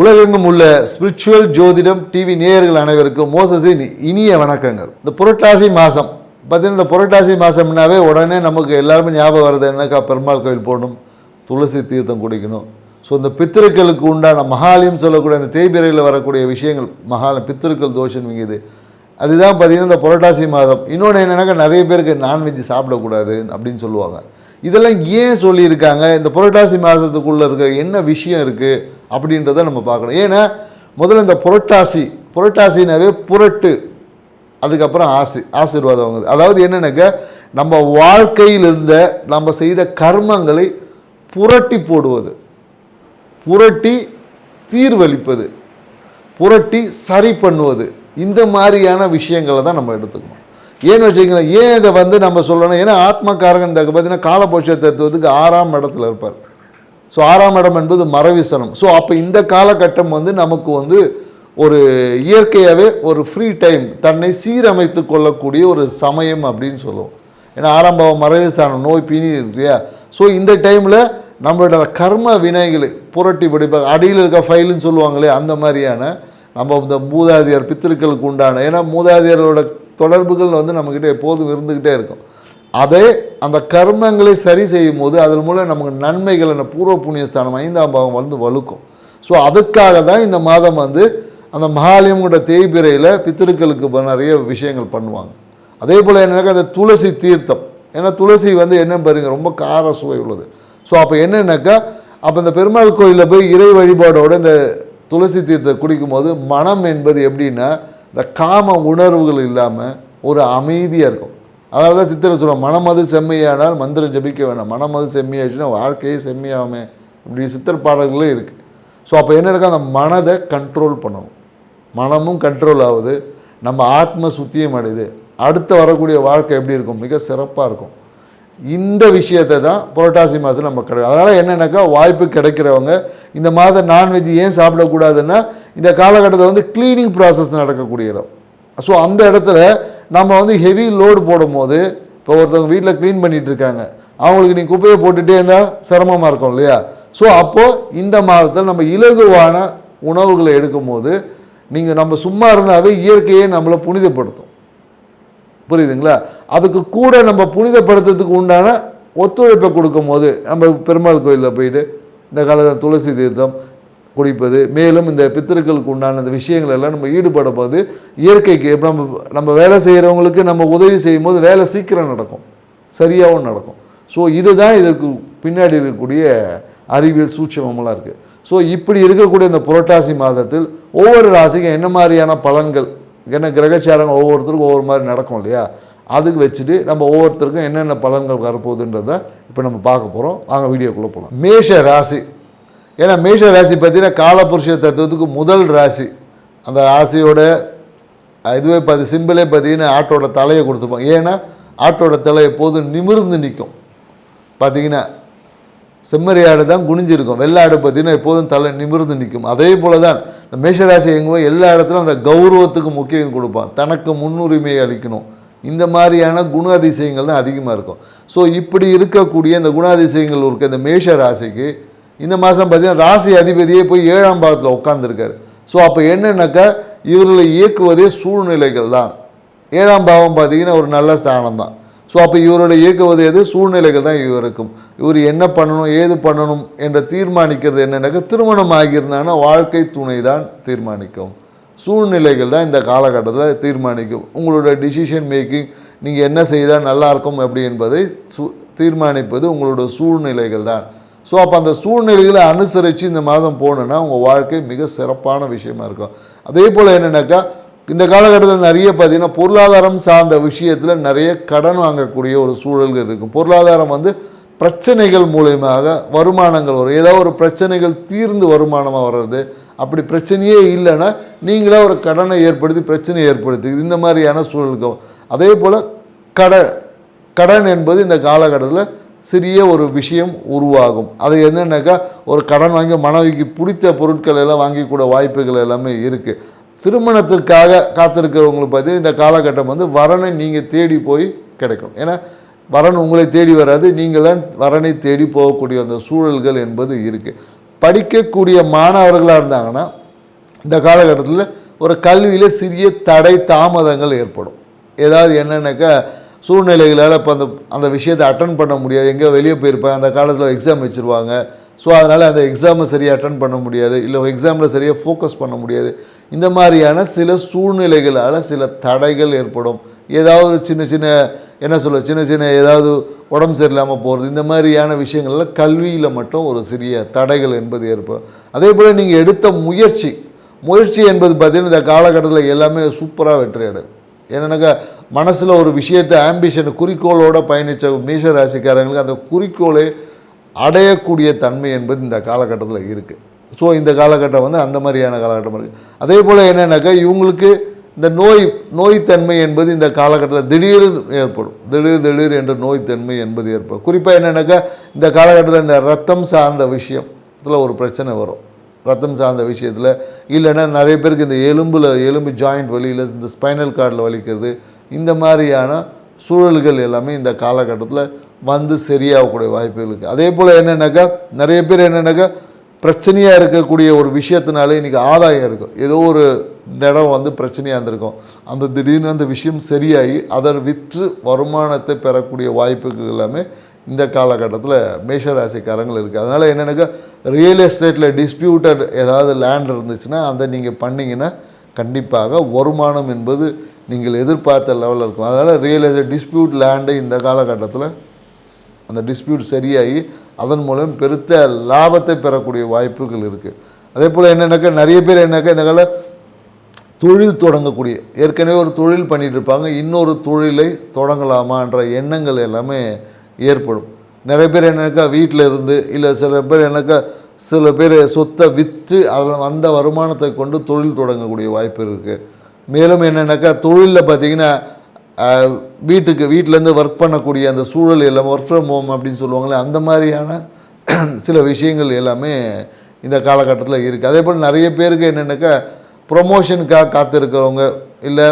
உலகெங்கும் உள்ள ஸ்பிரிச்சுவல் ஜோதிடம் டிவி நேயர்கள் அனைவருக்கும் மோசஸின் இனிய வணக்கங்கள். இந்த புரட்டாசி மாதம் பார்த்தீங்கன்னா இந்த புரட்டாசி மாதம்னாவே உடனே நமக்கு எல்லாருமே ஞாபகம் வருது என்னக்கா? பெருமாள் கோயில் போகணும் துளசி தீர்த்தம் குடிக்கணும். ஸோ இந்த பித்திருக்களுக்கு உண்டான மகாலயம் சொல்லக்கூடிய அந்த தேய்பிரையில் வரக்கூடிய விஷயங்கள் மகால பித்திருக்கள் தோஷம் மிகுது அதுதான் பார்த்தீங்கன்னா இந்த புரட்டாசி மாதம். இன்னொன்று என்னென்னாக்கா நிறைய பேருக்கு நான்வெஜ் சாப்பிடக்கூடாது அப்படின்னு சொல்லுவாங்க. இதெல்லாம் ஏன் சொல்லியிருக்காங்க? இந்த புரட்டாசி மாதத்துக்குள்ளே இருக்க என்ன விஷயம் இருக்குது அப்படின்றத நம்ம பார்க்கணும். ஏன்னா முதல்ல இந்த புரட்டாசி புரட்டாசினாவே புரட்டு அதுக்கப்புறம் ஆசி ஆசீர்வாதம் வாங்குது அதாவது என்னென்னாக்கா நம்ம வாழ்க்கையில் இருந்த நம்ம செய்த கர்மங்களை புரட்டி போடுவது. புரட்டி தீர்வளிப்பது. புரட்டி சரி பண்ணுவது. இந்த மாதிரியான விஷயங்களை தான் நம்ம எடுத்துக்கணும். ஏன்னு வச்சுங்களேன் ஏன் இதை வந்து நம்ம சொல்லணும்? ஏன்னா ஆத்மகாரகன் தக்க பார்த்தீங்கன்னா காலபோஷ தத்துவத்துக்கு ஆறாம் இடத்துல இருப்பார். ஸோ ஆறாம் இடம் என்பது மரவிசனம். ஸோ அப்போ இந்த காலகட்டம் வந்து நமக்கு வந்து ஒரு இயற்கையாகவே ஒரு ஃப்ரீ டைம் தன்னை சீரமைத்து கொள்ளக்கூடிய ஒரு சமயம் அப்படின்னு சொல்லுவோம். ஏன்னா ஆரம்பம் மறைவுஸ்தானம் நோய் பீனி இருக்கு இல்லையா? ஸோ இந்த டைமில் நம்மளோட கர்ம வினைகளை புரட்டி பிடிப்பாங்க அடியில் இருக்க ஃபைலுன்னு சொல்லுவாங்களே அந்த மாதிரியான நம்ம இந்த மூதாதையர் பித்திருக்களுக்கு உண்டான ஏன்னா மூதாதையரோட தொடர்புகள் வந்து நம்மக்கிட்ட எப்போதும் இருந்துக்கிட்டே இருக்கும். அதே அந்த கர்மங்களை சரி செய்யும் போது அதன் மூலம் நமக்கு நன்மைகள் என்ன பூர்வ புண்ணியஸ்தானம் ஐந்தாம் பாவம் வந்து வலுக்கும். ஸோ அதுக்காக தான் இந்த மாதம் வந்து அந்த மகாலயம்ங்கிற தேய்பிரையில் பித்திருக்களுக்கு நிறைய விஷயங்கள் பண்ணுவாங்க. அதே போல் என்னன்னாக்கா அந்த துளசி தீர்த்தம். ஏன்னா துளசி வந்து என்ன பாருங்க ரொம்ப கார சுவை உள்ளது. ஸோ அப்போ என்னென்னாக்கா அப்போ இந்த பெருமாள் கோயிலில் போய் இறை வழிபாடோடு இந்த துளசி தீர்த்தம் குடிக்கும்போது மனம் என்பது எப்படின்னா இந்த காம உணர்வுகள் இல்லாமல் ஒரு அமைதியாக இருக்கும். அதனால தான் சித்திரை சொல்லுவோம் மனமது செம்மையானால் மந்திரம் ஜபிக்க வேணாம். மனமது செம்மையாச்சுன்னா வாழ்க்கையே செம்மையாமே இப்படி சித்தர் பாடல்களே இருக்குது ஸோ அப்போ என்ன இருக்கா அந்த மனதை கண்ட்ரோல் பண்ணணும். மனமும் கண்ட்ரோல் ஆகுது. நம்ம ஆத்ம சுத்தியம் அடையுது. அடுத்து வரக்கூடிய வாழ்க்கை எப்படி இருக்கும்? மிக சிறப்பாக இருக்கும். இந்த விஷயத்தை தான் புரட்டாசி மாதத்தில் நம்ம கிடைக்கும் அதனால் என்னென்னாக்கா வாய்ப்பு கிடைக்கிறவங்க இந்த மாதம் நான்வெஜ் ஏன் சாப்பிடக்கூடாதுன்னா இந்த காலகட்டத்தில் வந்து க்ளீனிங் ப்ராசஸ் நடக்கக்கூடிய இடம். ஸோ அந்த இடத்துல நம்ம வந்து ஹெவி லோடு போடும்போது இப்போ ஒருத்தவங்க வீட்டில் க்ளீன் பண்ணிகிட்டு இருக்காங்க அவங்களுக்கு நீ குப்பையை போட்டுகிட்டே இருந்தால் சிரமமாக இருக்கும் இல்லையா? ஸோ அப்போது இந்த மாதத்தில் நம்ம இலகுவான உணவுகளை எடுக்கும்போது நீங்கள் நம்ம சும்மா இருந்தாவே இயற்கையே நம்மளை புனிதப்படுத்தும். புரியுதுங்களா? அதுக்கு கூட நம்ம புனிதப்படுத்துறதுக்கு உண்டான ஒத்துழைப்பை கொடுக்கும்போது நம்ம பெருமாள் கோயிலில் போயிட்டு இந்த காலத்தில் துளசி தீர்த்தம் குடிப்பது மேலும் இந்த பித்திருக்களுக்கு உண்டான இந்த விஷயங்கள் எல்லாம் நம்ம ஈடுபடும் போது இயற்கைக்கு நம்ம நம்ம வேலை செய்கிறவங்களுக்கு நம்ம உதவி செய்யும்போது வேலை சீக்கிரம் நடக்கும். சரியாகவும் நடக்கும். ஸோ இதுதான் இதற்கு பின்னாடி இருக்கக்கூடிய அறிவியல் சூட்சமெல்லாம் இருக்குது ஸோ இப்படி இருக்கக்கூடிய இந்த புரட்டாசி மாதத்தில் ஒவ்வொரு ராசிக்கும் என்ன மாதிரியான பலன்கள் ஏன்னா கிரகச்சாரங்கள் ஒவ்வொருத்தருக்கும் ஒவ்வொரு மாதிரி நடக்கும் இல்லையா? அதுக்கு வச்சுட்டு நம்ம ஒவ்வொருத்தருக்கும் என்னென்ன பலன்கள் வரப்போகுதுன்றதை இப்போ நம்ம பார்க்க போகிறோம் வாங்க வீடியோக்குள்ளே போகலாம் மேஷ ராசி. ஏன்னா மேஷ ராசி பார்த்தீங்கன்னா காலபுருஷ தத்துவத்துக்கு முதல் ராசி. அந்த ராசியோட இதுவே பார்த்து சிம்பிளே பார்த்தீங்கன்னா ஆட்டோட தலையை கொடுத்துப்போம். ஏன்னா ஆட்டோட தலை எப்போதும் நிமிர்ந்து நிற்கும். பார்த்தீங்கன்னா செம்மறி ஆடு தான் குனிஞ்சிருக்கும். வெள்ளாடு பார்த்தீங்கன்னா எப்போதும் தலை நிமிர்ந்து நிற்கும். அதே போல தான் இந்த மேஷராசி எங்கோ எல்லா இடத்துலையும் அந்த கௌரவத்துக்கு முக்கியம் கொடுப்பான். தனக்கு முன்னுரிமை அளிக்கணும். இந்த மாதிரியான குண அதிசயங்கள் தான் அதிகமாக இருக்கும். ஸோ இப்படி இருக்கக்கூடிய இந்த குணாதிசயங்கள் இருக்க இந்த மேஷ ராசிக்கு இந்த மாதம் பார்த்தீங்கன்னா ராசி அதிபதியே போய் ஏழாம் பாகத்தில் உட்காந்துருக்காரு ஸோ அப்போ என்னென்னாக்கா இவர்களை இயக்குவதே சூழ்நிலைகள் தான். ஏழாம் பாவம் பார்த்தீங்கன்னா ஒரு நல்ல ஸ்தானம் தான். ஸோ அப்போ இவரோட இயக்குவது எது? சூழ்நிலைகள் தான் இவருக்கும் இவர் என்ன பண்ணணும் ஏது பண்ணணும் என்ற தீர்மானிக்கிறது என்னென்னாக்கா திருமணம் ஆகியிருந்தாங்கன்னா வாழ்க்கை துணை தான் தீர்மானிக்கும். சூழ்நிலைகள் தான் இந்த காலகட்டத்தில் தீர்மானிக்கும். உங்களோட டிசிஷன் மேக்கிங் நீங்கள் என்ன செய்தால் நல்லாயிருக்கும் அப்படி என்பதை சு தீர்மானிப்பது உங்களோட சூழ்நிலைகள் தான். ஸோ அப்போ அந்த சூழ்நிலைகளை அனுசரித்து இந்த மாதம் போகணுன்னா உங்கள் வாழ்க்கை மிக சிறப்பான விஷயமா இருக்கும். அதே போல் என்னென்னாக்கா இந்த காலகட்டத்தில் நிறைய பார்த்திங்கன்னா பொருளாதாரம் சார்ந்த விஷயத்தில் நிறைய கடன் வாங்கக்கூடிய ஒரு சூழல்கள் இருக்கும் பொருளாதாரம் வந்து பிரச்சனைகள் மூலயமாக வருமானங்கள் வரும். ஏதாவது ஒரு பிரச்சனைகள் தீர்ந்து வருமானமாக வர்றது. அப்படி பிரச்சனையே இல்லைன்னா நீங்களே ஒரு கடனை ஏற்படுத்தி பிரச்சனையை ஏற்படுத்தி இந்த மாதிரியான சூழலுக்கு அதே போல் கட கடன் என்பது இந்த காலகட்டத்தில் சிறிய ஒரு விஷயம் உருவாகும். அது என்னென்னாக்கா ஒரு கடன் வாங்கி மனைவிக்கு பிடித்த பொருட்கள் எல்லாம் வாங்கிக்கூட வாய்ப்புகள் எல்லாமே இருக்குது திருமணத்திற்காக காத்திருக்கிறவங்களுக்கு பார்த்தீங்கன்னா இந்த காலகட்டம் வந்து வரனை நீங்கள் தேடி போய் கிடைக்கும் ஏன்னா வரன் உங்களை தேடி வராது நீங்கள் வரனை தேடி போகக்கூடிய அந்த சூழல்கள் என்பது இருக்குது படிக்கக்கூடிய மாணவர்களாக இருந்தாங்கன்னா இந்த காலகட்டத்தில் ஒரு கல்வியில் சிறிய தடை தாமதங்கள் ஏற்படும். ஏதாவது என்னென்னாக்கா சூழ்நிலைகளால் இப்போ அந்த அந்த விஷயத்தை அட்டன் பண்ண முடியாது. எங்கே வெளியே போயிருப்பாங்க அந்த காலத்தில் எக்ஸாம் வச்சுருவாங்க. ஸோ அதனால் அந்த எக்ஸாமை சரியாக அட்டன் பண்ண முடியாது இல்லை எக்ஸாமில் சரியாக ஃபோக்கஸ் பண்ண முடியாது. இந்த மாதிரியான சில சூழ்நிலைகளால் சில தடைகள் ஏற்படும். ஏதாவது சின்ன சின்ன என்ன சொல்ல சின்ன சின்ன ஏதாவது உடம்பு சரியில்லாமல் போகிறது இந்த மாதிரியான விஷயங்களில் கல்வியில் மட்டும் ஒரு சிறிய தடைகள் என்பது ஏற்படும். அதே போல் நீங்கள் எடுத்த முயற்சி முயற்சி என்பது பார்த்திங்கன்னா இந்த காலகட்டத்தில் எல்லாமே சூப்பராக வெற்றி அடையும். ஏன்னாக்கா மனசில் ஒரு விஷயத்தை ஆம்பிஷன் குறிக்கோளோட பயணித்த மேஷ ராசிக்காரங்களுக்கு அந்த குறிக்கோளே அடையக்கூடிய தன்மை என்பது இந்த காலகட்டத்தில் இருக்குது ஸோ இந்த காலகட்டம் வந்து அந்த மாதிரியான காலகட்டம் இருக்குது அதே போல் என்னென்னாக்கா இவங்களுக்கு இந்த நோய் நோய்த்தன்மை என்பது இந்த காலகட்டத்தில் திடீர்னு ஏற்படும். திடீர் திடீர் என்ற நோய்த்தன்மை என்பது ஏற்படும். குறிப்பாக என்னென்னாக்கா இந்த காலகட்டத்தில் இந்த ரத்தம் சார்ந்த விஷயத்தில் ஒரு பிரச்சனை வரும். ரத்தம் சார்ந்த விஷயத்தில். இல்லைன்னா நிறைய பேருக்கு இந்த எலும்பில் எலும்பு ஜாயிண்ட் வலியில் இந்த ஸ்பைனல் கார்டில் வலிக்கிறது இந்த மாதிரியான சூழல்கள் எல்லாமே இந்த காலகட்டத்தில் வந்து சரியாகக்கூடிய வாய்ப்புகள் இருக்குது அதே போல் என்னென்னாக்கா நிறைய பேர் என்னென்னாக்கா பிரச்சனையாக இருக்கக்கூடிய ஒரு விஷயத்தினாலே இன்றைக்கி ஆதாயம் இருக்கும். ஏதோ ஒரு இடம் வந்து பிரச்சனையாக இருந்திருக்கும். அந்த திடீர்னு அந்த விஷயம் சரியாகி அதை விற்று வருமானத்தை பெறக்கூடிய வாய்ப்புகள் எல்லாமே இந்த காலகட்டத்தில் மேஷராசிக்காரங்கள் இருக்குது அதனால் என்னென்னாக்கா ரியல் எஸ்டேட்டில் டிஸ்பியூட்டட் ஏதாவது லேண்ட் இருந்துச்சுன்னா அதை நீங்கள் பண்ணிங்கன்னா கண்டிப்பாக வருமானம் என்பது நீங்கள் எதிர்பார்த்த லெவலில் இருக்கும். அதனால் ரியல் எஸ்டேட் டிஸ்பியூட் லேண்டு இந்த காலகட்டத்தில் அந்த டிஸ்பியூட் சரியாகி அதன் மூலம் பெருத்த லாபத்தை பெறக்கூடிய வாய்ப்புகள் இருக்குது அதே போல் என்னென்னாக்கா நிறைய பேர் என்னக்கா இந்த கால தொழில் தொடங்கக்கூடிய ஏற்கனவே ஒரு தொழில் பண்ணிகிட்டு இருப்பாங்க. இன்னொரு தொழிலை தொடங்கலாமான்ற எண்ணங்கள் எல்லாமே ஏற்படும். நிறைய பேர் என்னக்கா வீட்டில் இருந்து இல்லை சில பேர் என்னக்கா சில பேர் சொத்தை விற்று அதில் வந்த வருமானத்தை கொண்டு தொழில் தொடங்கக்கூடிய வாய்ப்பு இருக்குது மேலும் என்னென்னாக்கா தொழிலில் பார்த்தீங்கன்னா வீட்டுக்கு வீட்டிலேருந்து ஒர்க் பண்ணக்கூடிய அந்த சூழல் எல்லாம் ஒர்க் ஃப்ரம் ஹோம் அப்படின்னு சொல்லுவாங்களே அந்த மாதிரியான சில விஷயங்கள் எல்லாமே இந்த காலகட்டத்தில் இருக்குது அதே போல் நிறைய பேருக்கு என்னென்னாக்கா ப்ரொமோஷனுக்காக காத்திருக்கிறவங்க இல்லை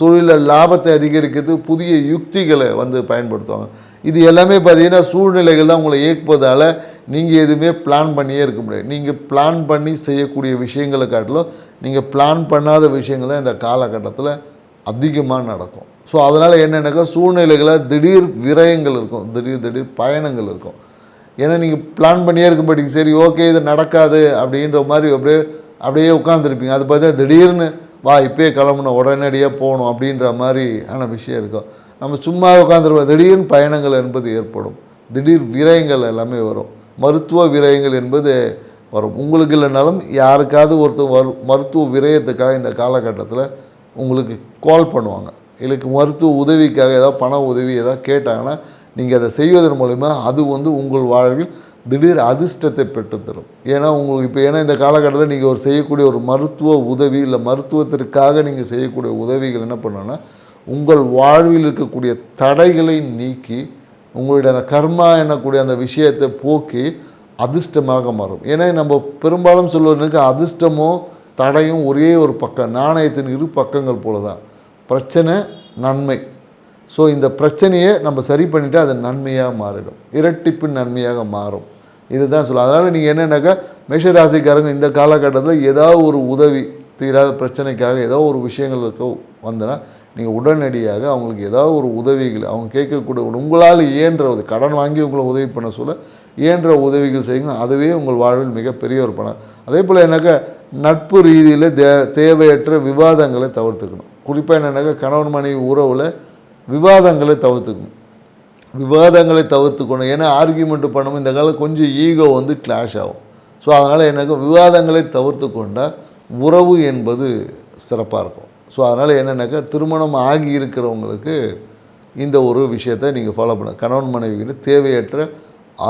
தொழிலில் லாபத்தை அதிகரிக்கிறது புதிய யுக்திகளை வந்து பயன்படுத்துவாங்க. இது எல்லாமே பார்த்தீங்கன்னா சூழ்நிலைகள் தான் உங்களை இயக்குவதால் நீங்கள் எதுவுமே பிளான் பண்ணியே இருக்க முடியாது. நீங்கள் பிளான் பண்ணி செய்யக்கூடிய விஷயங்களை காட்டிலும் நீங்கள் பிளான் பண்ணாத விஷயங்கள் தான் இந்த காலகட்டத்தில் அதிகமாக நடக்கும். ஸோ அதனால் என்னென்னாக்கா சூழ்நிலைகளில் திடீர் விரயங்கள் இருக்கும். திடீர் திடீர் பயணங்கள் இருக்கும். ஏன்னா நீங்கள் பிளான் பண்ணியே இருக்க சரி ஓகே இது நடக்காது அப்படின்ற மாதிரி அப்படியே அப்படியே உட்காந்துருப்பீங்க அது பார்த்தா திடீர்னு வா இப்பயே கிளம்பணும். உடனடியாக போகணும். அப்படின்ற மாதிரியான விஷயம் இருக்கும். நம்ம சும்மா உட்காந்துருவோம் திடீர்னு பயணங்கள் என்பது ஏற்படும். திடீர் விரயங்கள் எல்லாமே வரும். மருத்துவ விரயங்கள் என்பது வரும். உங்களுக்கு இல்லைனாலும் யாருக்காவது ஒருத்தர் வரு மருத்துவ விரயத்துக்காக இந்த காலகட்டத்தில் உங்களுக்கு கால் பண்ணுவாங்க. இல்லைக்கு மருத்துவ உதவிக்காக ஏதாவது பண உதவி ஏதாவது கேட்டாங்கன்னா நீங்கள் அதை செய்வதன் மூலிமா அது வந்து உங்கள் வாழ்வில் திடீர் அதிர்ஷ்டத்தை பெற்றுத்தரும். ஏன்னா உங்களுக்கு இப்போ ஏன்னா இந்த காலகட்டத்தில் நீங்கள் ஒரு செய்யக்கூடிய ஒரு மருத்துவ உதவி இல்லை மருத்துவத்திற்காக நீங்கள் செய்யக்கூடிய உதவிகள் என்ன பண்ணணும்னா உங்கள் வாழ்வில் இருக்கக்கூடிய தடைகளை நீக்கி உங்களுடைய அந்த கர்மா என்னக்கூடிய அந்த விஷயத்தை போக்கி அதிர்ஷ்டமாக மாறும். ஏன்னா நம்ம பெரும்பாலும் சொல்வதற்கு அதிர்ஷ்டமும் தடையும் ஒரே ஒரு பக்கம் நாணயத்தின் இரு பக்கங்கள் போல தான் பிரச்சனை நன்மை. ஸோ இந்த பிரச்சனையை நம்ம சரி பண்ணிவிட்டு அது நன்மையாக மாறிடும். இரட்டிப்பின் நன்மையாக மாறும். இதுதான் சொல்ல. அதனால் நீங்கள் என்னென்னாக்கா மேஷராசிக்காரங்க இந்த காலகட்டத்தில் ஏதாவது ஒரு உதவி தீராத பிரச்சனைக்காக ஏதோ ஒரு விஷயங்கள் வந்தனா நீங்கள் உடனடியாக அவங்களுக்கு ஏதாவது ஒரு உதவிகள் அவங்க கேட்கக்கூடிய உங்களால் இயன்ற உதவி கடன் வாங்கி உங்களை உதவி பண்ண சொல்ல இயன்ற உதவிகள் செய்யுங்க. அதுவே உங்கள் வாழ்வில் மிகப்பெரிய ஒரு பணம் அதே போல் என்னக்கா நட்பு ரீதியில் தே தேவையற்ற விவாதங்களை தவிர்த்துக்கணும். குறிப்பாக என்னென்னாக்கா கணவன் மனைவி உறவில் விவாதங்களை தவிர்த்துக்கணும். விவாதங்களை தவிர்த்துக்கணும். ஏன்னா ஆர்கியூமெண்ட் பண்ணும் இந்த காலம் கொஞ்சம் ஈகோ வந்து கிளாஷ் ஆகும். ஸோ அதனால் எனக்கு விவாதங்களை தவிர்த்து கொண்டால் உறவு என்பது சிறப்பாக இருக்கும். ஸோ அதனால் என்னென்னாக்கா திருமணம் ஆகி இருக்கிறவங்களுக்கு இந்த ஒரு விஷயத்தை நீங்கள் ஃபாலோ பண்ண கணவன் மனைவிகிட்ட தேவையற்ற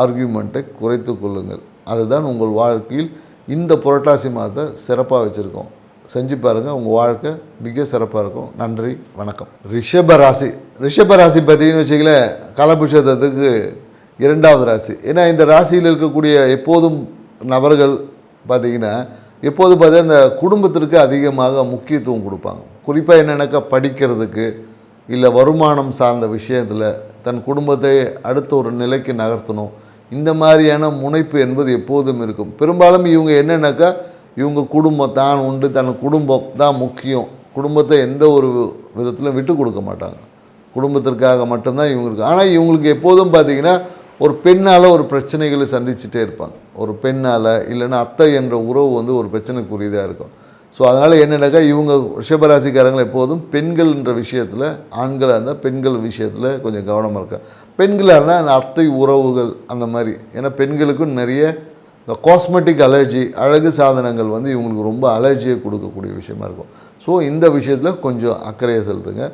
ஆர்கியூமெண்ட்டை குறைத்து கொள்ளுங்கள். அதுதான் உங்கள் வாழ்க்கையில் இந்த புரட்டாசி மாதத்தை சிறப்பாக வச்சுருக்கோம். செஞ்சு பாருங்கள் உங்கள் வாழ்க்கை மிக சிறப்பாக இருக்கும். நன்றி வணக்கம். ரிஷப ராசி. ரிஷப ராசி பார்த்தீங்கன்னு வச்சிங்களேன் கலபுஷத்துக்கு இரண்டாவது ராசி. ஏன்னா இந்த ராசியில் இருக்கக்கூடிய எப்போதும் நபர்கள் பார்த்திங்கன்னா எப்போது பார்த்தா இந்த குடும்பத்திற்கு அதிகமாக முக்கியத்துவம் கொடுப்பாங்க. குறிப்பாக என்னென்னாக்கா படிக்கிறதுக்கு இல்லை வருமானம் சார்ந்த விஷயத்தில் தன் குடும்பத்தை அடுத்த ஒரு நிலைக்கு நகர்த்தணும். இந்த மாதிரியான முனைப்பு என்பது எப்போதும் இருக்கும். பெரும்பாலும் இவங்க என்னென்னாக்கா இவங்க குடும்பம் தான் உண்டு தன் குடும்பம் தான் முக்கியம். குடும்பத்தை எந்த ஒரு விதத்திலும் விட்டு கொடுக்க மாட்டாங்க. குடும்பத்திற்காக மட்டும்தான் இவங்களுக்கு ஆனால் இவங்களுக்கு எப்போதும் பார்த்தீங்கன்னா ஒரு பெண்ணால் ஒரு பிரச்சனைகளை சந்திச்சுட்டே இருப்பாங்க. ஒரு பெண்ணால் இல்லைன்னா அத்தை என்ற உறவு வந்து ஒரு பிரச்சனைக்குரியதாக இருக்கும். ஸோ அதனால் என்னென்னாக்கா இவங்க ரிஷபராசிக்காரங்களை எப்போதும் பெண்கள்ன்ற விஷயத்தில் ஆண்களாக இருந்தால் பெண்கள் விஷயத்தில் கொஞ்சம் கவனமாக இருக்கா. பெண்களாக இருந்தால் அந்த அத்தை உறவுகள் அந்த மாதிரி. ஏன்னா பெண்களுக்கும் நிறைய இந்த காஸ்மெட்டிக் அலர்ஜி அழகு சாதனங்கள் வந்து இவங்களுக்கு ரொம்ப அலர்ஜியை கொடுக்கக்கூடிய விஷயமா இருக்கும். ஸோ இந்த விஷயத்தில் கொஞ்சம் அக்கறையை செலுத்துங்க.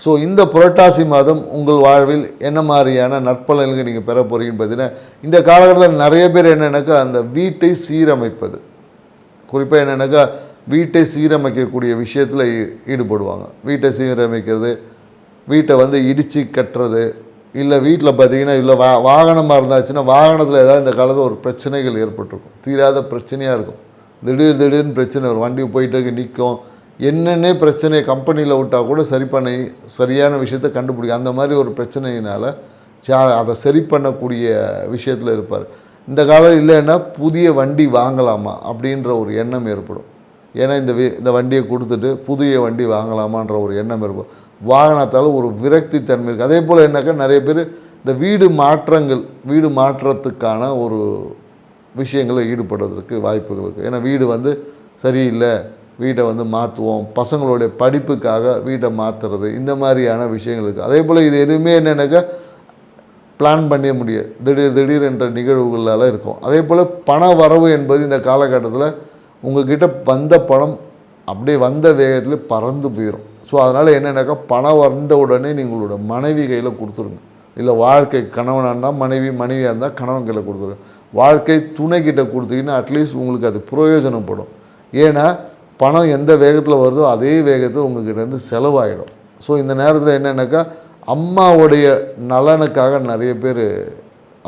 ஸோ இந்த புரட்டாசி மாதம் உங்கள் வாழ்வில் என்ன மாதிரியான நற்பலன்கள் நீங்கள் பெற போகிறீங்கன்னு பார்த்தீங்கன்னா இந்த காலகட்டத்தில் நிறைய பேர் என்னென்னாக்கா அந்த வீட்டை சீரமைப்பது. குறிப்பாக என்னென்னாக்கா வீட்டை சீரமைக்கக்கூடிய விஷயத்தில் ஈடுபடுவாங்க. வீட்டை சீரமைக்கிறது வீட்டை வந்து இடித்து கட்டுறது இல்லை வீட்டில் பார்த்தீங்கன்னா இல்லை வா வாகனமாக இருந்தாச்சுன்னா வாகனத்தில் ஏதாவது இந்த காலத்தில் ஒரு பிரச்சனைகள் ஏற்பட்டிருக்கும். தீராத பிரச்சனையாக இருக்கும். திடீர் திடீர்னு பிரச்சனை வரும். வண்டி போயிட்டு நிற்கும் என்னென்ன பிரச்சனையை கம்பெனியில் விட்டால் கூட சரி பண்ணி சரியான விஷயத்தை கண்டுபிடிக்கும். அந்த மாதிரி ஒரு பிரச்சனையினால் சா- அதை சரி பண்ணக்கூடிய விஷயத்தில் இருப்பார். இந்த காலம் இல்லைன்னா புதிய வண்டி வாங்கலாமா அப்படின்ற ஒரு எண்ணம் ஏற்படும். ஏன்னா இந்த வி- இந்த வண்டியை கொடுத்துட்டு புதிய வண்டி வாங்கலாமான்ற ஒரு எண்ணம் இருக்கும் வாகனத்தால் ஒரு விரக்தி தன்மை இருக்குது அதே போல் என்னக்கா நிறைய பேர் இந்த வீடு மாற்றங்கள் வீடு மாற்றத்துக்கான ஒரு விஷயங்களை ஈடுபடுறதுக்கு வாய்ப்புகள் இருக்குது ஏன்னா வீடு வந்து சரியில்லை வீட்டை வந்து மாற்றுவோம் பசங்களுடைய படிப்புக்காக வீட்டை மாற்றுறது இந்த மாதிரியான விஷயங்கள் இருக்குது அதே போல் இது எதுவுமே என்னென்னாக்கா பிளான் பண்ணிய முடியாது. திடீர் திடீர் என்ற நிகழ்வுகளால் இருக்கும். அதே போல் பண வரவு என்பது இந்த காலகட்டத்தில் உங்ககிட்ட வந்த பணம் அப்படியே வந்த வேகத்தில் பறந்து போயிடும் ஸோ அதனால் என்னென்னாக்கா பணம் வந்த உடனே நீங்களோட மனைவி கையில் கொடுத்துருங்க. இல்லை வாழ்க்கை கணவனாக இருந்தால் மனைவி மனைவியாக இருந்தால் கணவன் கையில் கொடுத்துருங்க. வாழ்க்கை துணை கிட்ட கொடுத்தீங்கன்னா அட்லீஸ்ட் உங்களுக்கு அது பிரயோஜனப்படும். ஏன்னா பணம் எந்த வேகத்தில் வருதோ அதே வேகத்தில் உங்கள்கிட்ட இருந்து செலவாயிடும். ஸோ இந்த நேரத்தில் என்னென்னாக்கா அம்மாவுடைய நலனுக்காக நிறைய பேர்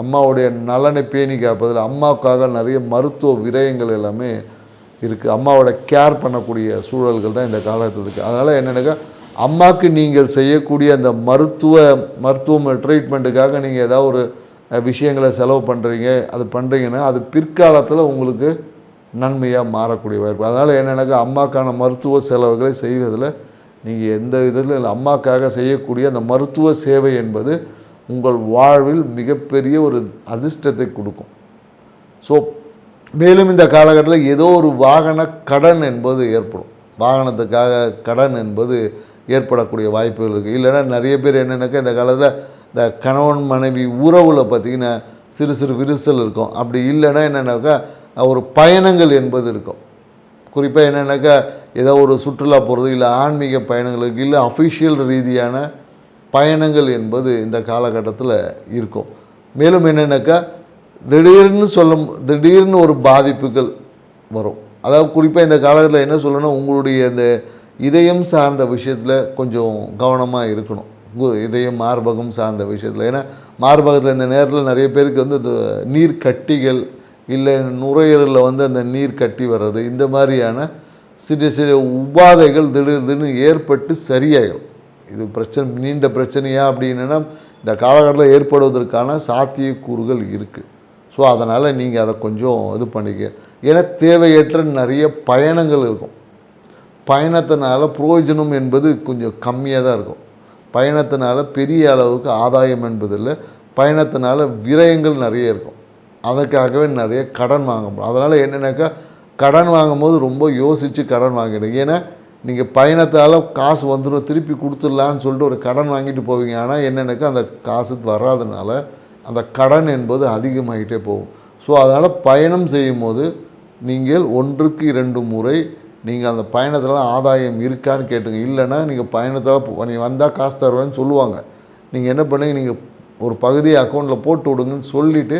அம்மாவுடைய நலனை பேணி காப்பதில் அம்மாவுக்காக நிறைய மருத்துவ விரயங்கள் எல்லாமே இருக்குது அம்மாவோட கேர் பண்ணக்கூடிய சூழல்கள் தான் இந்த காலத்தில் இருக்குது அதனால் என்னென்னாக்கா அம்மாவுக்கு நீங்கள் செய்யக்கூடிய அந்த மருத்துவ மருத்துவம் ட்ரீட்மெண்ட்டுக்காக நீங்கள் ஏதாவது ஒரு விஷயங்களை செலவு பண்ணுறீங்க அது பண்ணுறீங்கன்னா அது பிற்காலத்தில் உங்களுக்கு நன்மையாக மாறக்கூடிய வாய்ப்பு அதனால் என்னென்னாக்கா அம்மாக்கான மருத்துவ செலவுகளை செய்வதில் நீங்கள் எந்த இதில் இல்லை. அம்மாக்காக செய்யக்கூடிய அந்த மருத்துவ சேவை என்பது உங்கள் வாழ்வில் மிகப்பெரிய ஒரு அதிர்ஷ்டத்தை கொடுக்கும். ஸோ மேலும் இந்த காலகட்டத்தில் ஏதோ ஒரு வாகன கடன் என்பது ஏற்படும். வாகனத்துக்காக கடன் என்பது ஏற்படக்கூடிய வாய்ப்புகள் இருக்குது இல்லைன்னா நிறைய பேர் என்னென்னாக்கா இந்த காலத்தில் இந்த கணவன் மனைவி உறவில் பார்த்திங்கன்னா சிறு சிறு விரிசல் இருக்கும். அப்படி இல்லைன்னா என்னென்னாக்கா ஒரு பயணங்கள் என்பது இருக்கும். குறிப்பாக என்னென்னாக்கா ஏதோ ஒரு சுற்றுலா போகிறது இல்லை ஆன்மீக பயணங்களுக்கு இல்லை அஃபிஷியல் ரீதியான பயணங்கள் என்பது இந்த காலகட்டத்தில் இருக்கும். மேலும் என்னென்னாக்கா திடீர்னு சொல்லும் திடீர்னு ஒரு பாதிப்புகள் வரும். அதாவது குறிப்பாக இந்த காலகட்டத்தில் என்ன சொல்லணும் உங்களுடைய இந்த இதயம் சார்ந்த விஷயத்தில் கொஞ்சம் கவனமாக இருக்கணும். இதயம் மார்பகம் சார்ந்த விஷயத்தில். ஏன்னா மார்பகத்தில் இந்த நேரத்தில் நிறைய பேருக்கு வந்து இந்த நீர் கட்டிகள் இல்லை நுரையீரலில் வந்து அந்த நீர் கட்டி வர்றது இந்த மாதிரியான சிறிய சிறிய உபாதைகள் திடீர் திடீர்னு ஏற்பட்டு சரியாயிடும். இது பிரச்சனை நீண்ட பிரச்சனையா அப்படின்னா இந்த காலகட்டத்தில் ஏற்படுவதற்கான சாத்தியக்கூறுகள் இருக்குது ஸோ அதனால் நீங்கள் அதை கொஞ்சம் இது பண்ணிக்க. ஏன்னா தேவையற்ற நிறைய பயணங்கள் இருக்கும். பயணத்தினால புரோஜனம் என்பது கொஞ்சம் கம்மியாக தான் இருக்கும். பயணத்தினால பெரிய அளவுக்கு ஆதாயம் என்பது இல்லை பயணத்தினால விரயங்கள் நிறைய இருக்கும். அதுக்காகவே நிறைய கடன் வாங்க முடியும். அதனால் என்னென்னாக்கா கடன் வாங்கும்போது ரொம்ப யோசித்து கடன் வாங்கிடும் ஏன்னா நீங்கள் பயணத்தால் காசு வந்துடும். திருப்பி கொடுத்துடலான்னு சொல்லிட்டு ஒரு கடன் வாங்கிட்டு போவீங்க. ஆனால் என்னென்னாக்கா அந்த காசு வராதனால அந்த கடன் என்பது அதிகமாகிட்டே போகும். ஸோ அதனால் பயணம் செய்யும்போது நீங்கள் ஒன்றுக்கு இரண்டு முறை நீங்கள் அந்த பயணத்தில் ஆதாயம் இருக்கான்னு கேட்டுங்க. இல்லைன்னா நீங்கள் பயணத்தில் நீ வந்தால் காசு தருவேன்னு சொல்லுவாங்க. நீங்கள் என்ன பண்ணுங்க நீங்கள் ஒரு பகுதியை அக்கௌண்ட்டில் போட்டு விடுங்கன்னு சொல்லிவிட்டு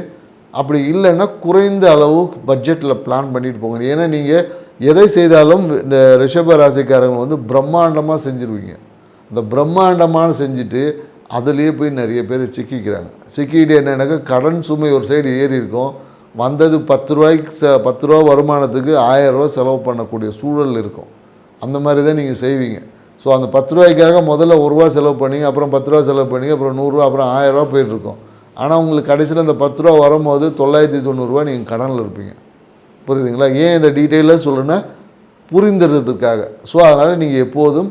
அப்படி இல்லைன்னா குறைந்த அளவு பட்ஜெட்டில் பிளான் பண்ணிட்டு போங்க. ஏன்னா நீங்கள் எதை செய்தாலும் இந்த ரிஷப ராசிக்காரங்க வந்து பிரம்மாண்டமாக செஞ்சுருவீங்க. அந்த பிரம்மாண்டமான செஞ்சுட்டு அதுலேயே போய் நிறைய பேர் சிக்கிக்கிறாங்க. சிக்கிட்டு என்னென்னாக்கா கடன் சுமை ஒரு சைடு ஏறி இருக்கும். வந்தது பத்து ரூபாய்க்கு ச பத்து ரூபா வருமானத்துக்கு ஆயரூவா செலவு பண்ணக்கூடிய சூழல் இருக்கும். அந்த மாதிரி தான் நீங்கள் செய்வீங்க. ஸோ அந்த பத்து ரூபாய்க்காக முதல்ல ஒரு ரூபா செலவு பண்ணிங்க அப்புறம் பத்து ரூபா செலவு பண்ணிங்க அப்புறம் நூறுரூவா அப்புறம் ஆயரூவா போயிட்டுருக்கோம் ஆனால் உங்களுக்கு கடைசியில் அந்த பத்து ரூபா வரும்போது தொள்ளாயிரத்தி தொண்ணூறுரூவா நீங்கள் கடனில் இருப்பீங்க. புரியுதுங்களா? ஏன் இந்த டீட்டெயிலாக சொல்லுன்னா புரிந்துடுறதுக்காக ஸோ அதனால் நீங்கள் எப்போதும்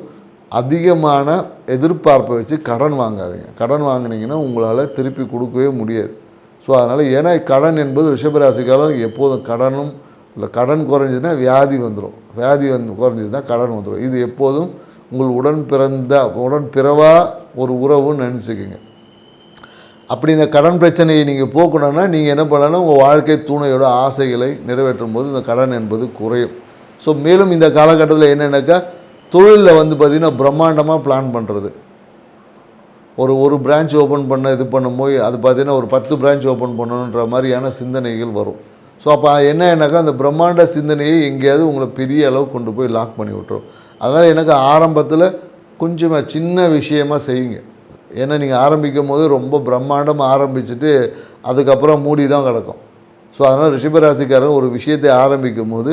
அதிகமான எதிர்பார்ப்பை வச்சு கடன் வாங்காதீங்க. கடன் வாங்குனீங்கன்னா உங்களால் திருப்பி கொடுக்கவே முடியாது. ஸோ அதனால் ஏன்னா கடன் என்பது ரிஷபராசிக்காரம் எப்போதும் கடனும் இல்லை கடன் குறைஞ்சதுன்னா வியாதி வந்துடும் வியாதி வந்து குறைஞ்சதுன்னா கடன் வந்துடும் இது எப்போதும் உங்கள் உடன் பிறந்த உடன் பிறவா ஒரு உறவுன்னு நினச்சிக்கோங்க. அப்படி இந்த கடன் பிரச்சனையை நீங்கள் போக்கணும்னா நீங்கள் என்ன பண்ணலாம் உங்கள் வாழ்க்கை துணையோட ஆசைகளை நிறைவேற்றும் போது இந்த கடன் என்பது குறையும். ஸோ மேலும் இந்த காலகட்டத்தில் என்னென்னாக்கா தொழிலில் வந்து பார்த்திங்கன்னா பிரம்மாண்டமாக பிளான் பண்ணுறது ஒரு ஒரு பிரான்ச் ஓப்பன் பண்ண இது பண்ணும்போது அது பார்த்தீங்கன்னா ஒரு பத்து பிரான்ச் ஓப்பன் பண்ணணுன்ற மாதிரியான சிந்தனைகள் வரும். ஸோ அப்போ என்னன்னாக்கா அந்த பிரம்மாண்ட சிந்தனையை எங்கேயாவது உங்களை பெரிய அளவு கொண்டு போய் லாக் பண்ணி விட்டுரும். அதனால் எனக்கு ஆரம்பத்தில் கொஞ்சமாக சின்ன விஷயமா செய்யுங்க. ஏன்னா நீங்கள் ஆரம்பிக்கும் போது ரொம்ப பிரம்மாண்டமாக ஆரம்பிச்சுட்டு அதுக்கப்புறம் மூடி தான் கிடக்கும். ஸோ அதனால் ரிஷபராசிக்காரன் ஒரு விஷயத்தை ஆரம்பிக்கும் போது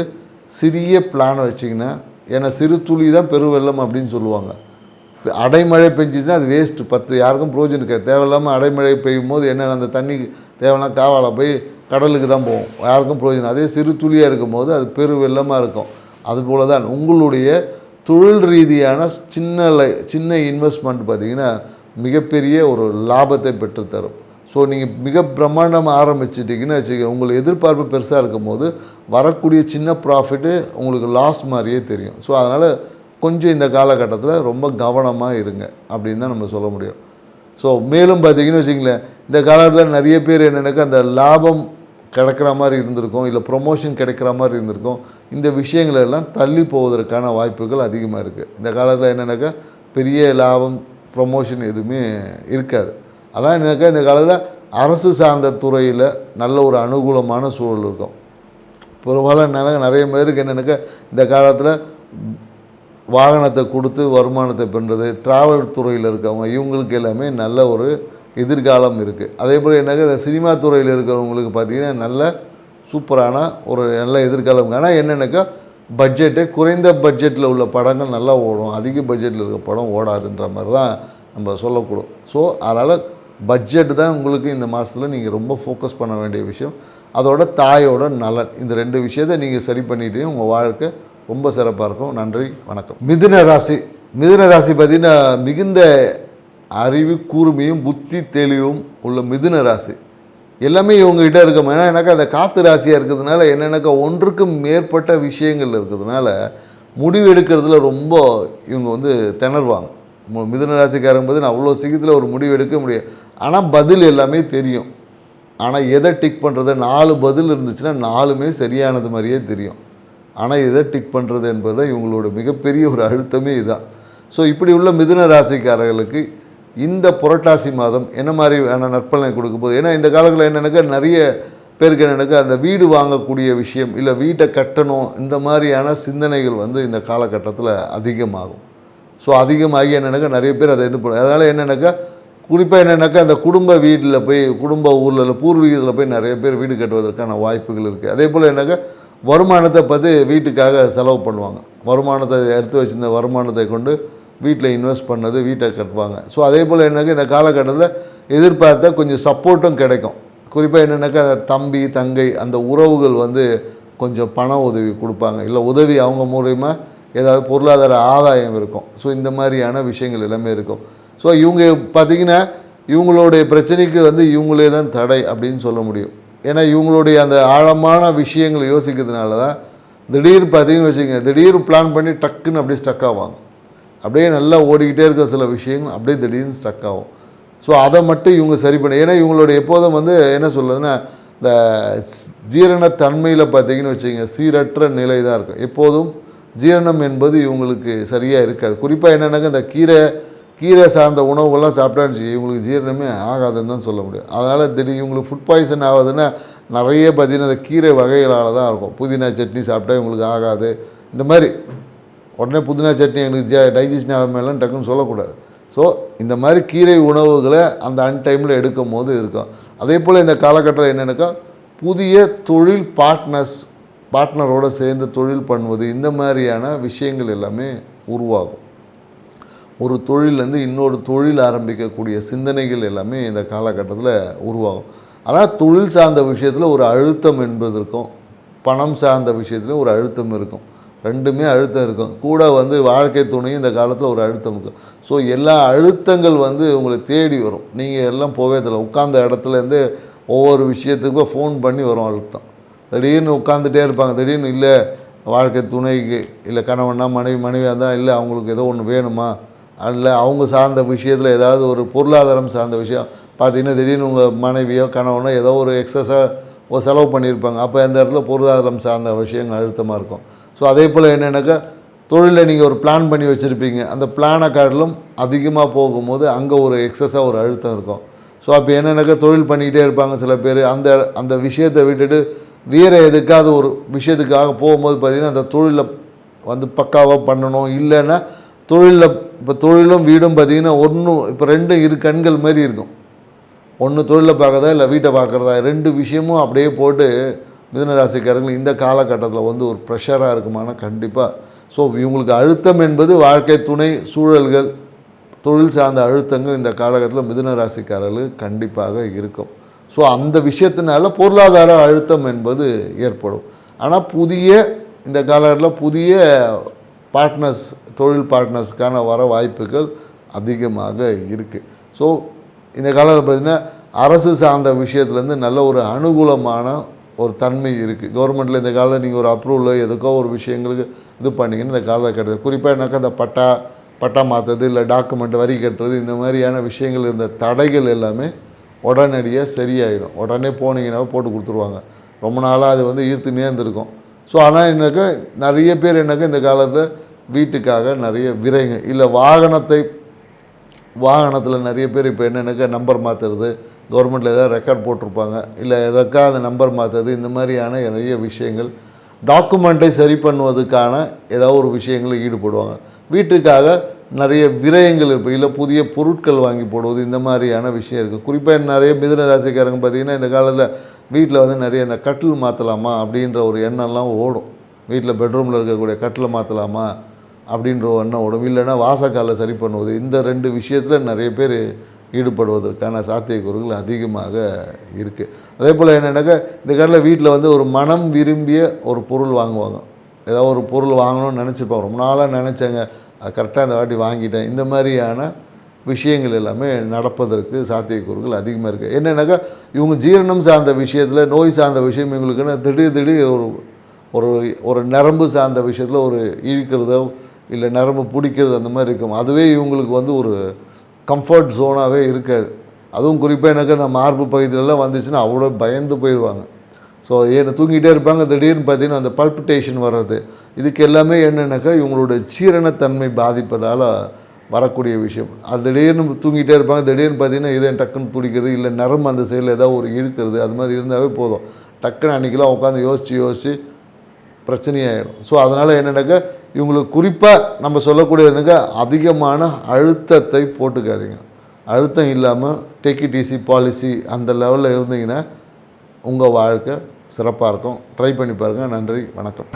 சிறிய பிளான் வச்சிங்கன்னா ஏன்னா சிறு துளி தான் பெருவெள்ளம் அப்படின்னு சொல்லுவாங்க. அடைமழை பெஞ்சிச்சுன்னா அது வேஸ்ட்டு பத்து யாருக்கும் ப்ரோஜன் இருக்காது. தேவையில்லாமல் அடைமழை பெய்யும் போது என்ன அந்த தண்ணி தேவைன்னா காவால போய் கடலுக்கு தான் போகும். யாருக்கும் ப்ரோஜனம் அதே சிறு துளியாக இருக்கும் போது அது பெருவெள்ளமாக இருக்கும். அதுபோல தான் உங்களுடைய தொழில் ரீதியான சின்ன லை- சின்ன இன்வெஸ்ட்மெண்ட் பார்த்திங்கன்னா மிகப்பெரிய ஒரு லாபத்தை பெற்றுத்தரும். ஸோ நீங்கள் மிக பிரம்மாண்டமாக ஆரம்பிச்சிட்டிங்கன்னு வச்சுக்க உங்களுக்கு எதிர்பார்ப்பு பெருசாக இருக்கும் போது வரக்கூடிய சின்ன ப்ராஃபிட்டு உங்களுக்கு லாஸ் மாதிரியே தெரியும். ஸோ அதனால் கொஞ்சம் இந்த காலகட்டத்தில் ரொம்ப கவனமாக இருங்க அப்படின்னு தான் நம்ம சொல்ல முடியும். ஸோ மேலும் பார்த்தீங்கன்னு வச்சிங்களேன் இந்த காலகட்டத்தில் நிறைய பேர் என்னென்னாக்கா அந்த லாபம் கிடைக்கிற மாதிரி இருந்திருக்கும் இல்லை ப்ரொமோஷன் கிடைக்கிற மாதிரி இருந்திருக்கும். இந்த விஷயங்கள் எல்லாம் தள்ளி போவதற்கான வாய்ப்புகள் அதிகமாக இருக்குது இந்த காலத்தில் என்னென்னாக்கா பெரிய லாபம் ப்ரொமோஷன் எதுவுமே இருக்காது. அதான் என்னக்கா இந்த காலத்தில் அரசு சார்ந்த துறையில் நல்ல ஒரு அனுகூலமான சூழல் இருக்கும். பெரும்பாலும் என்ன நிறைய பேருக்கு என்னென்னாக்கா இந்த காலத்தில் வாகனத்தை கொடுத்து வருமானத்தை பண்ணுறது டிராவல் துறையில் இருக்கவங்க இவங்களுக்கு எல்லாமே நல்ல ஒரு எதிர்காலம் இருக்குது அதே போல் என்னக்கா இந்த சினிமா துறையில் இருக்கிறவங்களுக்கு பார்த்திங்கன்னா நல்ல சூப்பரான ஒரு நல்ல எதிர்காலம். ஆனால் என்னென்னாக்கா பட்ஜெட்டு குறைந்த பட்ஜெட்டில் உள்ள படங்கள் நல்லா ஓடும். அதிக பட்ஜெட்டில் இருக்க படம் ஓடாதுன்ற மாதிரி தான் நம்ம சொல்லக்கூடும். ஸோ அதனால் பட்ஜெட் தான் உங்களுக்கு இந்த மாதத்தில் நீங்கள் ரொம்ப ஃபோக்கஸ் பண்ண வேண்டிய விஷயம். அதோட தாயோட நலன். இந்த ரெண்டு விஷயத்தை நீங்கள் சரி பண்ணிட்டீங்க. உங்கள் வாழ்க்கை ரொம்ப சிறப்பாக இருக்கும். நன்றி வணக்கம். மிதுன ராசி. மிதுன ராசி பார்த்திங்கன்னா மிகுந்த அறிவு கூர்மையும் புத்தி தெளிவும் உள்ள மிதுன ராசி. எல்லாமே இவங்ககிட்ட இருக்கும். ஏன்னா எனக்கு அந்த காற்று ராசியாக இருக்கிறதுனால என்னென்னாக்கா ஒன்றுக்கும் மேற்பட்ட விஷயங்கள் இருக்கிறதுனால முடிவு எடுக்கிறதுல ரொம்ப இவங்க வந்து திணறுவாங்க. மிதுன ராசிக்காரங்க பதில் அவ்வளோ சீக்கிரத்தில் ஒரு முடிவு எடுக்க முடியாது. ஆனால் பதில் எல்லாமே தெரியும். ஆனால் எதை டிக் பண்ணுறது நாலு பதில் இருந்துச்சுன்னா நாலுமே சரியானது மாதிரியே தெரியும். ஆனால் எதை டிக் பண்ணுறது என்பது தான் இவங்களோட மிகப்பெரிய ஒரு அழுத்தமே இதுதான் ஸோ இப்படி உள்ள மிதுன ராசிக்காரர்களுக்கு இந்த புரட்டாசி மாதம் என்ன மாதிரி வேணா நற்பலனை கொடுக்க போகுது? ஏன்னா இந்த காலத்தில் என்னென்னாக்கா நிறைய பேருக்கு என்னென்னாக்கா அந்த வீடு வாங்கக்கூடிய விஷயம் இல்லை வீட்டை கட்டணும் இந்த மாதிரியான சிந்தனைகள் வந்து இந்த காலகட்டத்தில் அதிகமாகும். ஸோ அதிகமாகி என்னென்னாக்கா நிறைய பேர் அதை என்ன பண்ணும் அதனால் என்னென்னாக்கா குறிப்பாக என்னென்னாக்கா அந்த குடும்ப வீட்டில் போய் குடும்ப ஊரில் இல்லை பூர்வீகத்தில் போய் நிறைய பேர் வீடு கட்டுவதற்கான வாய்ப்புகள் இருக்குது அதே போல் என்னக்கா வருமானத்தை பார்த்து வீட்டுக்காக செலவு பண்ணுவாங்க. வருமானத்தை எடுத்து வச்சுருந்த வருமானத்தை கொண்டு வீட்டில் இன்வெஸ்ட் பண்ணது வீட்டை கட்டுவாங்க. ஸோ அதே போல் என்னக்கா இந்த காலகட்டத்தில் எதிர்பார்த்தா கொஞ்சம் சப்போர்ட்டும் கிடைக்கும். குறிப்பாக என்னென்னாக்கா தம்பி தங்கை அந்த உறவுகள் வந்து கொஞ்சம் பண உதவி கொடுப்பாங்க. இல்லை உதவி அவங்க மூலயமா ஏதாவது பொருளாதார ஆதாயம் இருக்கும். ஸோ இந்த மாதிரியான விஷயங்கள் எல்லாமே இருக்கும். ஸோ இவங்க பார்த்திங்கன்னா இவங்களுடைய பிரச்சனைக்கு வந்து இவங்களே தான் தடை அப்படின்னு சொல்ல முடியும். ஏன்னா இவங்களுடைய அந்த ஆழமான விஷயங்களை யோசிக்கிறதுனால தான் திடீர் பார்த்தீங்கன்னு வச்சுக்கோங்க திடீர் பிளான் பண்ணி டக்குன்னு அப்படியே ஸ்டக் ஆவாங்க. அப்படியே நல்லா ஓடிக்கிட்டே இருக்கிற சில விஷயங்கள் அப்படியே திடீர்னு ஸ்டக் ஆகும். ஸோ அதை மட்டும் இவங்க சரி பண்ண ஏன்னா இவங்களுடைய எப்போதும் வந்து என்ன சொல்லுதுன்னா இந்த ஜீரணத்தன்மையில் பார்த்தீங்கன்னு வச்சுக்கோங்க சீரற்ற நிலை தான் இருக்கும். எப்போதும் ஜீரணம் என்பது இவங்களுக்கு சரியாக இருக்காது. குறிப்பாக என்னென்னாக்கா இந்த கீரை கீரை சார்ந்த உணவுகள்லாம் சாப்பிட்டாச்சு இவங்களுக்கு ஜீரணமே ஆகாதுன்னு தான் சொல்ல முடியும். அதனால் திடீர் இவங்களுக்கு ஃபுட் பாய்சன் ஆகுதுன்னா நிறைய பார்த்தீங்கன்னா இந்த கீரை வகைகளால் தான் இருக்கும். புதினா சட்னி சாப்பிட்டா இவங்களுக்கு ஆகாது. இந்த மாதிரி உடனே புதினா சட்னி எங்களுக்கு ஜ டைஜஷன் ஆகாமலாம் டக்குன்னு சொல்லக்கூடாது. ஸோ இந்த மாதிரி கீரை உணவுகளை அந்த அன்டைமில் எடுக்கும் போது இருக்கும். அதே போல் இந்த காலகட்டத்தில் என்னென்னாக்கா புதிய தொழில் பார்ட்னர்ஸ் பார்ட்னரோடு சேர்ந்து தொழில் பண்ணுவது இந்த மாதிரியான விஷயங்கள் எல்லாமே உருவாகும். ஒரு தொழிலேருந்து இன்னொரு தொழில் ஆரம்பிக்கக்கூடிய சிந்தனைகள் எல்லாமே இந்த காலகட்டத்தில் உருவாகும். ஆனால் தொழில் சார்ந்த விஷயத்தில் ஒரு அழுத்தம் என்பது இருக்கும். பணம் சார்ந்த விஷயத்துலையும் ஒரு அழுத்தம் இருக்கும். ரெண்டுமே அழுத்தம் இருக்கும். கூட வந்து வாழ்க்கை துணையும் இந்த காலத்தில் ஒரு அழுத்தம் இருக்கும். ஸோ எல்லா அழுத்தங்கள் வந்து உங்களை தேடி வரும். நீங்கள் எல்லாம் போவே தெரியல உட்கார்ந்த இடத்துலேருந்து ஒவ்வொரு விஷயத்துக்கும் ஃபோன் பண்ணி வரும் அழுத்தம். திடீர்னு உட்காந்துட்டே இருப்பாங்க. திடீர்னு இல்லை வாழ்க்கை துணைக்கு இல்லை கணவனா மனைவி மனைவியாக தான் இல்லை அவங்களுக்கு ஏதோ ஒன்று வேணுமா? அல்ல அவங்க சார்ந்த விஷயத்தில் ஏதாவது ஒரு பொருளாதாரம் சார்ந்த விஷயம். பார்த்தீங்கன்னா திடீர்னு உங்கள் மனைவியோ கணவனோ ஏதோ ஒரு எக்ஸஸாக ஒரு செலவு பண்ணியிருப்பாங்க. அப்போ அந்த இடத்துல பொருளாதாரம் சார்ந்த விஷயங்கள் அழுத்தமாக இருக்கும். ஸோ அதே போல் என்னென்னாக்கா தொழிலில் நீங்கள் ஒரு பிளான் பண்ணி வச்சுருப்பீங்க. அந்த பிளானை காட்டிலும் அதிகமாக போகும்போது அங்கே ஒரு எக்ஸஸாக ஒரு அழுத்தம் இருக்கும். ஸோ அப்போ என்னென்னாக்கா தொழில் பண்ணிக்கிட்டே இருப்பாங்க சில பேர். அந்த அந்த விஷயத்தை விட்டுட்டு வேறு எதுக்காவது ஒரு விஷயத்துக்காக போகும்போது பார்த்திங்கன்னா அந்த தொழிலை வந்து பக்காவாக பண்ணணும். இல்லைன்னா தொழிலில் இப்போ தொழிலும் வீடும் பார்த்திங்கன்னா ஒன்றும் இப்போ ரெண்டும் இரு கண்கள் மாதிரி இருக்கும். ஒன்று தொழிலை பார்க்குறதா இல்லை வீட்டை பார்க்குறதா ரெண்டு விஷயமும் அப்படியே போட்டு மிதுனராசிக்காரர்கள் இந்த காலகட்டத்தில் வந்து ஒரு ப்ரெஷராக இருக்குமானா கண்டிப்பாக ஸோ இவங்களுக்கு அழுத்தம் என்பது வாழ்க்கை துணை சூழல்கள் தொழில் சார்ந்த அழுத்தங்கள் இந்த காலகட்டத்தில் மிதுன ராசிக்காரர்களுக்கு கண்டிப்பாக இருக்கும். ஸோ அந்த விஷயத்தினால பொருளாதார அழுத்தம் என்பது ஏற்படும். ஆனால் புதிய இந்த காலகட்டத்தில் புதிய பார்ட்னர்ஸ் தொழில் பார்ட்னர்ஸ்க்கான வர வாய்ப்புகள் அதிகமாக இருக்குது ஸோ இந்த காலத்தில் பார்த்திங்கன்னா அரசு சார்ந்த விஷயத்துலேருந்து நல்ல ஒரு அனுகூலமான ஒரு தன்மை இருக்குது கவர்மெண்ட்டில் இந்த காலத்தில் நீங்கள் ஒரு அப்ரூவல் எதுக்கோ ஒரு விஷயங்களுக்கு இது பண்ணிங்கன்னு இந்த காலகட்டத்தில் குறிப்பாக என்னக்கா இந்த பட்டா பட்டா மாற்றுறது இல்லை டாக்குமெண்ட் வரி கட்டுறது இந்த மாதிரியான விஷயங்கள் இருந்த தடைகள் எல்லாமே உடனடியாக சரியாயிடும். உடனே போனீங்கன்னா போட்டு கொடுத்துருவாங்க. ரொம்ப நாளாக அது வந்து ஈர்த்து இருந்திருக்கும். ஸோ ஆனால் என்னக்கா நிறைய பேர் என்னக்கா இந்த காலத்தில் வீட்டுக்காக நிறைய விரைங்க. இல்லை வாகனத்தை வாகனத்தில் நிறைய பேர் இப்போ என்னென்னக்கா நம்பர் மாற்றுறது கவர்மெண்ட்டில் ஏதாவது ரெக்கார்ட் போட்டிருப்பாங்க. இல்லை எதற்கா அந்த நம்பர் மாற்றுறது இந்த மாதிரியான நிறைய விஷயங்கள் டாக்குமெண்ட்டை சரி பண்ணுவதற்கான ஏதாவது ஒரு விஷயங்களில் ஈடுபடுவாங்க. வீட்டுக்காக நிறைய விரயங்கள் இருப்போம் இல்லை புதிய பொருட்கள் வாங்கி போடுவது இந்த மாதிரியான விஷயம் இருக்குது குறிப்பாக நிறைய மிதுன ராசிக்காரங்க பார்த்திங்கன்னா இந்த காலத்தில் வீட்டில் வந்து நிறைய இந்த கட்டில் மாற்றலாமா அப்படின்ற ஒரு எண்ணம்லாம் ஓடும். வீட்டில் பெட்ரூமில் இருக்கக்கூடிய கட்டில் மாற்றலாமா அப்படின்ற ஒரு எண்ணம் ஓடும். இல்லைன்னா வாசக்காலை சரி பண்ணுவது. இந்த ரெண்டு விஷயத்தில் நிறைய பேர் ஈடுபடுவதற்கான சாத்தியக்கூறுகள் அதிகமாக இருக்குது அதே போல் என்னென்னாக்கா இந்த காலத்தில் வீட்டில் வந்து ஒரு மனம் விரும்பிய ஒரு பொருள் வாங்குவாங்க. ஏதாவது ஒரு பொருள் வாங்கணும்னு நினச்சிப்போம் ரொம்ப நாளாக நினச்சேங்க. கரெக்டாக இந்த வாட்டி வாங்கிட்டேன். இந்த மாதிரியான விஷயங்கள் எல்லாமே நடப்பதற்கு சாத்தியக்கூறுகள் அதிகமாக இருக்குது என்னென்னாக்கா இவங்க ஜீரணம் சார்ந்த விஷயத்தில் நோய் சார்ந்த விஷயம் இவங்களுக்குன்னு திடீர் திடீர் ஒரு ஒரு ஒரு நரம்பு சார்ந்த விஷயத்தில் ஒரு இழுக்கிறதோ இல்லை நரம்பு பிடிக்கிறது அந்த மாதிரி இருக்கும். அதுவே இவங்களுக்கு வந்து ஒரு கம்ஃபர்ட் ஜோனாகவே இருக்காது. அதுவும் குறிப்பாக எனக்கு அந்த மார்பு பகுதியிலலாம் வந்துச்சுன்னா அவ்வளோ பயந்து போயிடுவாங்க. ஸோ ஏன்னு தூங்கிட்டே இருப்பாங்க திடீர்னு பார்த்தீங்கன்னா அந்த பல்பிட்டேஷன் வர்றது. இதுக்கு எல்லாமே என்னென்னாக்கா இவங்களோட சீரணத்தன்மை பாதிப்பதால் வரக்கூடிய விஷயம். அது திடீர்னு தூங்கிட்டே இருப்பாங்க திடீர்னு பார்த்தீங்கன்னா இதே டக்குன்னு துடிக்கிறது இல்லை நரம்பு அந்த சைடில் ஏதாவது ஒரு இழுக்கிறது அது மாதிரி இருந்தாவே போதும். டக்குன்னு அன்றைக்கெல்லாம் உட்காந்து யோசித்து யோசித்து பிரச்சனையாயிடும். ஸோ அதனால் என்னென்னாக்கா இவங்களுக்கு குறிப்பாக நம்ம சொல்லக்கூடிய என்னக்கா அதிகமான அழுத்தத்தை போட்டுக்காதீங்க. அழுத்தம் இல்லாமல் டெக்கிடிசி பாலிசி அந்த லெவலில் இருந்தீங்கன்னா உங்கள் வாழ்க்கை சிறப்பாக இருக்கும். ட்ரை பண்ணி பாருங்கள் நன்றி. வணக்கம்.